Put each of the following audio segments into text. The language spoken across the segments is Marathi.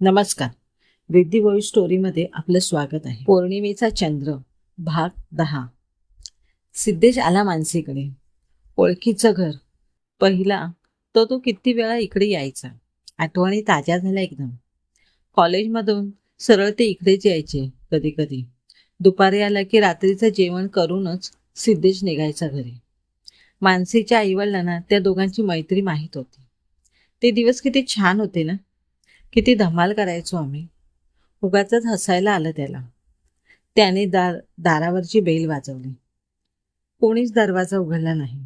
नमस्कार. रिद्धी वॉइस स्टोरीमध्ये आपलं स्वागत आहे. पौर्णिमेचा चंद्र भाग दहा. सिद्धेश आला मानसीकडे. ओळखीचं घर. पहिला तो तो किती वेळा इकडे यायचा? आठवणी ताज्या झाल्या एकदम. कॉलेजमधून सरळ ते इकडेच यायचे कधी कधी. दुपारी आला की रात्रीचं जेवण करूनच सिद्धेश निघायचा घरी. मानसीच्या आईवडिलांना त्या दोघांची मैत्री माहीत होती. ते दिवस किती छान होते ना? किती धमाल करायचो आम्ही. उगाच हसायला आलं त्याला. त्याने दार दारावरची बेल वाजवली. कोणीच दरवाजा उघडला नाही.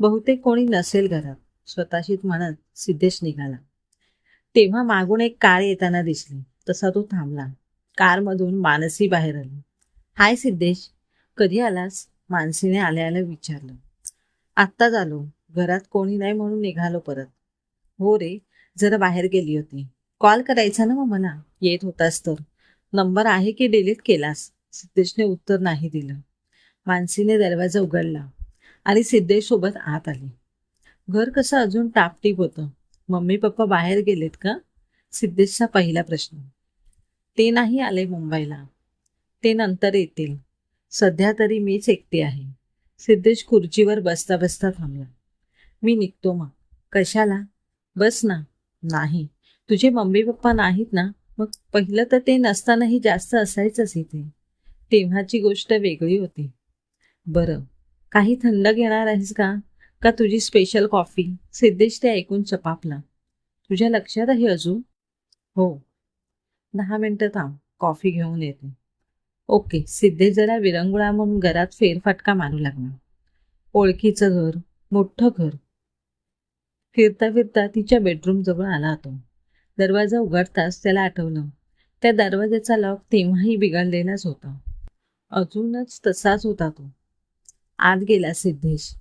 बहुतेक कोणी नसेल घरात. स्वतःशीच म्हणत सिद्धेश निघाला. तेव्हा मागून एक कार येताना दिसली. तसा तो थांबला. कारमधून मानसी बाहेर आली. हाय सिद्धेश कधी आलास? मानसीने आल्या आल्या विचारलं. आत्ताच आलो. घरात कोणी नाही म्हणून निघालो परत. हो रे जरा बाहेर गेली होती. कॉल करायचा ना मग मला. येत होतास तर. नंबर आहे की डिलीट केलास? सिद्धेशने उत्तर नाही दिलं. मानसीने दरवाजा उघडला आणि सिद्धेश सोबत आत आली. घर कसं अजून टापटीप होतं? मम्मी पप्पा बाहेर गेलेत का? सिद्धेशचा पहिला प्रश्न. ते नाही आले मुंबईला. ते नंतर येतील. सध्या तरी मीच एकटी आहे. सिद्धेश खुर्चीवर बसता बसता थांबला. मी निघतो मग. कशाला? बस ना. नाही. तुझे मम्मी पप्पा नाहीत ना मग पहिलं तर ते नसतानाही जास्त असायचंच इथे. तेव्हाची गोष्ट वेगळी होती. बरं काही थंड घेणार आहेस का? का तुझी स्पेशल कॉफी सिद्धेश ते ऐकून चपापला. तुझ्या लक्षात आहे अजून? हो. दहा मिनटं थांब कॉफी घेऊन येते. ओके सिद्धेश जरा विरंगुळा म्हणून घरात फेरफटका मारू लागला. ओळखीचं घर मोठं घर. फिरता फिरता तिच्या बेडरूमजवळ आला तो. दरवाजा उघडताच त्याला आठवलं. त्या दरवाजाचा लॉक तेव्हाही बिघडलेलाच होता. अजूनच तसाच होता तो. आत गेला सिद्धेश.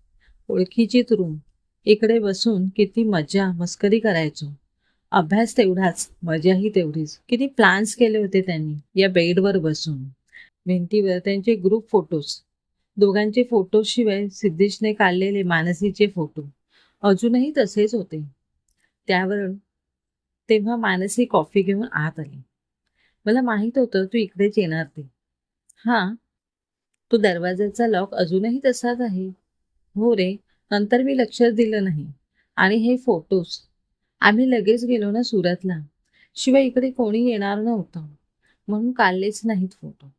ओळखीचीच रूम इकडे बसून किती मजा मस्करी करायचो. अभ्यास तेवढाच मजाही तेवढीच. किती प्लान्स केले होते त्यांनी या बेडवर बसून. भिंतीवर त्यांचे ग्रुप फोटोज दोघांचे फोटोशिवाय सिद्धेशने काढलेले मानसीचे फोटो अजूनही तसेच होते. त्यावरून तेव्हा मानसी कॉफी घेऊन आत आली. मला माहीत होतं तू इकडेच येणार ते. हां तो दरवाजाचा लॉक अजूनही तसाच आहे. हो रे नंतर मी लक्षच दिलं नाही. आणि हे फोटोज आम्ही लगेच गेलो ना सुरतला. शिवाय इकडे कोणी येणार नव्हतं. म्हणून काढलेच नाहीत फोटो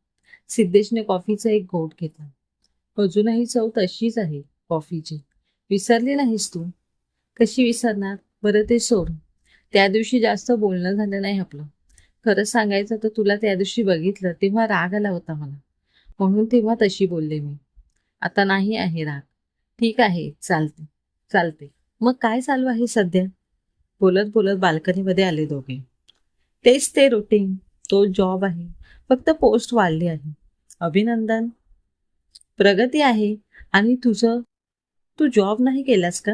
सिद्धेशने कॉफीचा एक घोट घेतला. अजूनही चव तशीच आहे कॉफीची. विसरली नाहीस तू? कशी विसरणार? बरं ते सोड. त्या दिवशी जास्त बोलणं झालं नाही आपलं. खरं सांगायचं तर तुला त्या दिवशी बघितलं तेव्हा राग आला होता मला. म्हणून तेव्हा तशी बोलले मी. आता नाही आहे राग. ठीक आहे चालते चालते. मग काय चालू आहे सध्या? बोलत बोलत बाल्कनीमध्ये आले दोघे. तेच ते रुटीन तो जॉब आहे. फक्त पोस्ट वाढली आहे. अभिनंदन. प्रगती आहे. आणि तुझं तू जॉब नाही केलास का?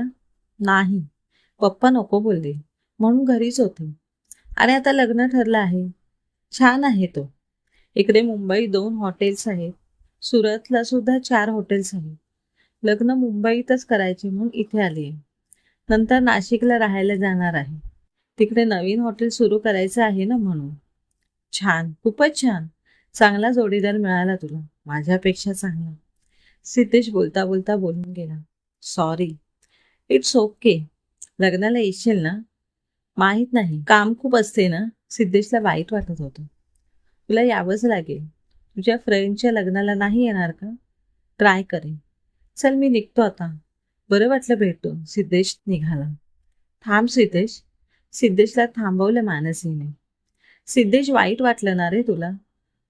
नाही. पप्पा नको बोलले. म्हणून घरीच होते. आणि आता लग्न ठरलं आहे. छान आहे तो. इकडे मुंबई दोन हॉटेल्स आहेत. सुरतला सुद्धा चार हॉटेल्स आहेत. लग्न मुंबईतच करायचे म्हणून इथे आली आहे नंतर नाशिकला राहायला जाणार आहे. तिकडे नवीन हॉटेल सुरू करायचं आहे ना म्हणून. छान. खूपच छान. चांगला जोडीदार मिळाला तुला. माझ्यापेक्षा चांगला. सिद्धेश बोलता बोलता बोलून गेला. सॉरी इट्स ओके लग्नाला येशील ना? माहीत नाही. काम खूप असते ना? सिद्धेशला वाईट वाटत होतं. तुला यावंच लागेल. तुझ्या फ्रेंडच्या लग्नाला नाही येणार का? ट्राय करेन. चल मी निघतो आता. बरं वाटलं भेटतो सिद्धेश निघाला. थांब सिद्धेश. सिद्धेशला थांबवलं मानसीने. सिद्धेश वाईट वाटलं ना रे तुला?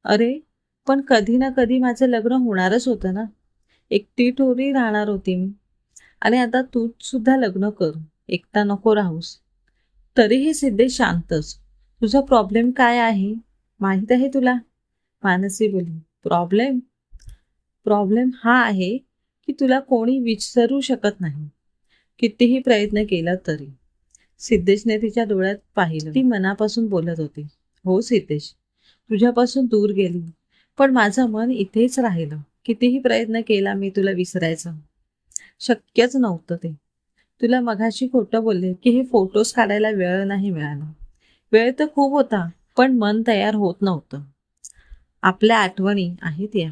अरे पण कधी ना कधी माझं लग्न होणारच होतं ना? एकटी टोरी राहणार होती मी. आणि आता तू सुद्धा लग्न कर. एकटा नको राहूस. तरीही सिद्धेश शांतच. तुझा प्रॉब्लेम काय आहे? माहीत आहे तुला? मानसी बोली प्रॉब्लेम प्रॉब्लेम हा आहे की तुला कोणी विचारू शकत नाही. कितीही प्रयत्न केला तरी. सिद्धेशने तिच्या डोळ्यात पाहिलं. ती मनापासून बोलत होती हो सिद्धेश तुझ्यापासून दूर गेली. पण माझं मन इथेच राहिलं. कितीही प्रयत्न केला मी तुला विसरायचं. शक्यच नव्हतं ते. तुला मघाशी खोटं बोलले की हे फोटोज काढायला वेळ नाही मिळाला. वेळ तर खूप होता पण मन तयार होत नव्हतं. आपल्या आठवणी आहेत या.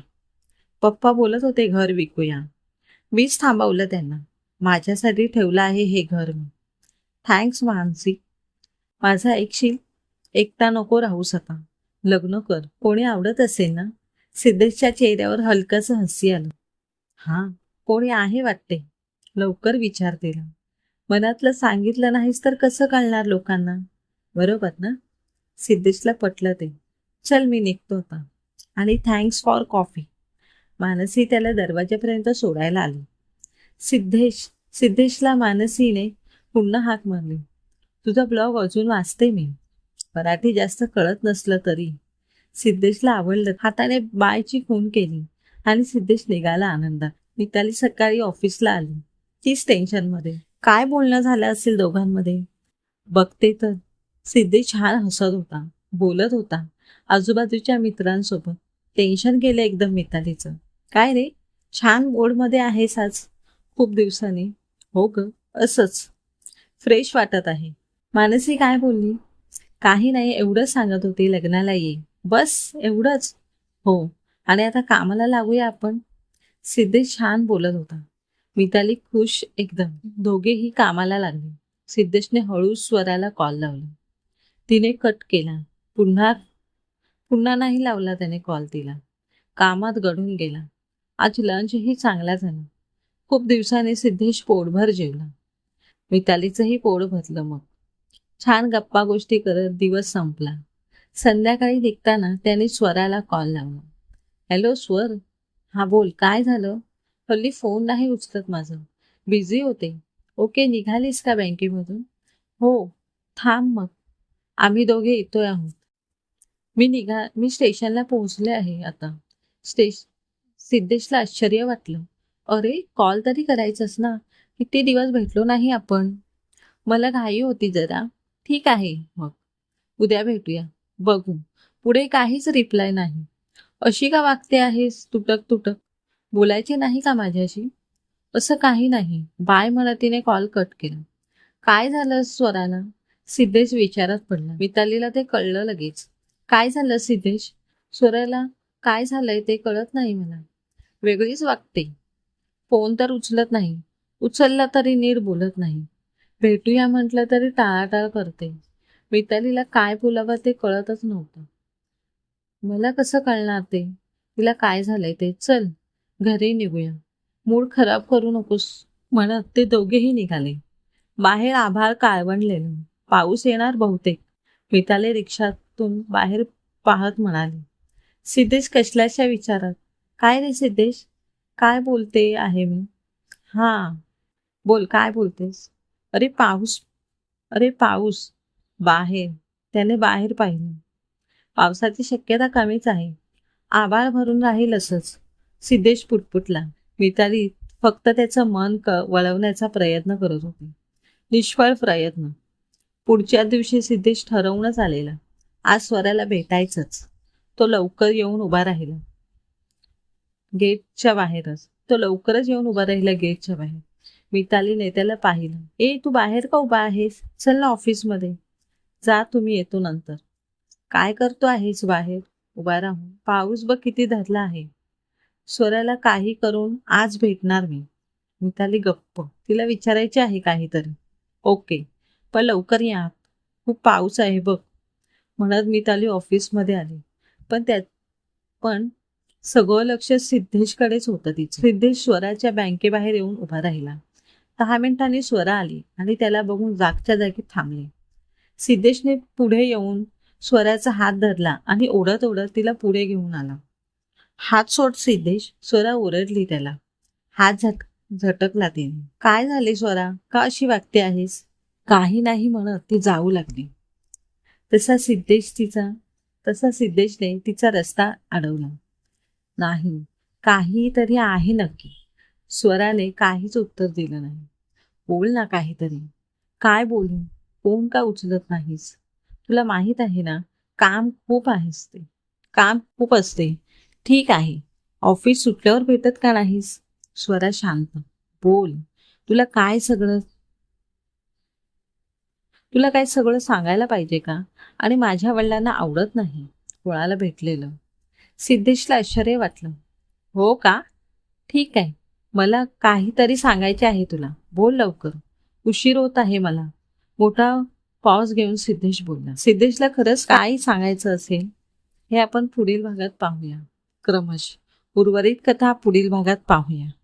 पप्पा बोलत होते घर विकूया. मीच थांबवलं त्यांना. माझ्यासाठी ठेवलं आहे हे घर मी. थँक्स मानसी. माझा ऐकशील एकटा नको राहूस आता लग्न कर. कोणी आवडत असेल ना? सिद्धेशच्या चेहऱ्यावर हलकंसं हसी आलं. हां कोणी आहे वाटते? लवकर विचार तिला मनातलं सांगितलं नाहीस तर कसं कळणार लोकांना? बरोबर ना? सिद्धेशला पटलं ते. चल मी निघतो आता. आणि थँक्स फॉर कॉफी मानसी त्याला दरवाजापर्यंत सोडायला आली. सिद्धेश सिद्धेशला मानसीने पुन्हा हाक मारली. तुझा ब्लॉग अजून वाचते मी. मराठी जास्त कळत नसलं तरी. सिद्धेशला आवडलं. हाताने बायची खून केली. आणि सिद्धेश निघाला आनंदात. मिताली सकाळी ऑफिसला आली. तीच टेन्शनमध्ये काय बोलणं झालं असेल दोघांमध्ये? बघते तर. सिद्धी छान हसत होता बोलत होता. आजूबाजूच्या मित्रांसोबत. टेन्शन गेलं एकदम मितालीचं. काय रे? छान मूडमध्ये आहेस आज. खूप दिवसांनी. हो ग असंच. फ्रेश वाटत आहे. मानसी काय बोलली? काही नाही एवढंच सांगत होती लग्नाला ये. बस एवढंच. हो आणि आता कामाला लागूया आपण. सिद्धेश छान बोलत होता. मिताली खुश एकदम. दोघेही कामाला लागले. सिद्धेशने हळू स्वराला कॉल लावला. तिने कट केला. पुन्हा पुन्हा नाही लावला त्याने कॉल तिला. कामात गढून गेला. आज लंचही चांगला झाला. खूप दिवसाने सिद्धेश पोटभर जेवला. मितालीचंही पोट भरलं मग. छान गप्पा गोष्टी करत दिवस संपला. संध्याकाळी निघताना त्याने स्वराला कॉल लावला. हॅलो स्वर. हा बोल काय झालं? हल्ली फोन नाही उचलत माझं. बिझी होते. ओके निघालीस का बँकेमधून? हो. थांब मग. आम्ही दोघे येतोय आहोत. मी निघा मी स्टेशनला पोहोचले आहे आता. स्टेश सिद्धेशला आश्चर्य वाटलं. अरे कॉल तरी करायचंस ना? किती दिवस भेटलो नाही आपण? मला घाई होती जरा. ठीक आहे मग. उद्या भेटूया. बघू. पुढे काहीच रिप्लाय नाही. अशी का वागते आहेस? तुटक तुटक बोलायचे नाही का माझ्याशी? असं काही नाही. बाय म्हणत तिने कॉल कट केला. काय झालं स्वराला? सिद्धेश विचारात पडला. मितालीला ते कळलं लगेच. काय झालं सिद्धेश? स्वराला काय झालंय ते कळत नाही मला. वेगळीच वागते. फोन तर उचलत नाही. उचलला तरी नीट बोलत नाही. भेटूया म्हटलं तरी टाळाटाळ करते. मितालीला काय बोलावं ते कळतच नव्हतं. मला कसं कळणार ते? तिला काय झालंय ते? चल. घरी निघूया. मूड खराब करू नकोस म्हणत ते दोघेही निघाले. बाहेर आभाळ काळवणलेलं पाऊस येणार बहुतेक. मिताली रिक्षातून बाहेर पाहत म्हणाले सिद्धेश कसल्याच्या विचारात? काय रे सिद्धेश? काय बोलते आहे मी? हां बोल काय बोलतेस? अरे पाऊस अरे पाऊस. बाहेर त्याने बाहेर पाहिलं. पावसाची शक्यता कमीच आहे. आभाळ भरून राहील असंच सिद्धेश पुटपुटला. मिताली फक्त त्याचं मन क वळवण्याचा प्रयत्न करत होती. निष्फळ प्रयत्न. पुढच्या दिवशी सिद्धेश ठरवूनच आलेला. आज स्वराला भेटायचंच. तो लवकर येऊन उभा राहिला. गेटच्या बाहेरच. तो लवकरच येऊन उभा राहिला गेटच्या बाहेर. मितालीने त्याला पाहिलं. ए तू बाहेर का उभा आहेस? चल ना ऑफिसमध्ये. जा तुम्ही येतो नंतर. काय करतो आहेस बाहेर? उभा राहून. पाऊस बघ किती धरला आहे. स्वराला काही करून आज भेटणार मी. मिताली गप्प. तिला विचारायचे आहे काहीतरी. ओके. पण लवकर या. खूप पाऊस आहे बघ. म्हणत मिताली ऑफिसमध्ये आली. पण त्यात पण सगळं लक्ष सिद्धेशकडेच होतं तिचं. सिद्धेश स्वराच्या बँकेबाहेर येऊन उभा राहिला. दहा मिनिटांनी स्वरा आली आणि त्याला बघून जागच्या जागी थांबले. सिद्धेशने पुढे येऊन स्वराचा हात धरला आणि ओढत ओढत तिला पुढे घेऊन आला. हात सोड सिद्धेश. स्वरा ओरडली त्याला. हात झट झटकला तिने. काय झाले स्वरा? का अशी वागते आहेस? काही नाही म्हणत ती जाऊ लागली. तसा सिद्धेश तिचा तसा सिद्धेशने तिचा रस्ता अडवला. नाही काहीतरी आहे नक्की. स्वराने काहीच उत्तर दिलं नाही. बोल ना काहीतरी. काय बोलू? फोन का उचलत नाहीस? तुला माहीत आहे ना काम खूप आहेस ते. काम खूप असते. ठीक आहे. ऑफिस सुटल्यावर भेटत का नाहीस? स्वरा शांत. बोल. तुला काय सगळं? तुला काय सगळं सांगायला पाहिजे का? आणि माझ्या वडिलांना आवडत नाही. कोणाला भेटलेलं? सिद्धेशला आश्चर्य वाटलं. हो का? ठीक आहे. मला काहीतरी सांगायचे आहे तुला. बोल लवकर. उशीर होत आहे मला. मोठा पॉज घेऊन सिद्धेश बोलला. सिद्धेशला खरंच काय सांगायचं असेल? हे आपण पुढील भागात पाहूया. क्रमश. उर्वरित कथा पुढील भागात पाहूया.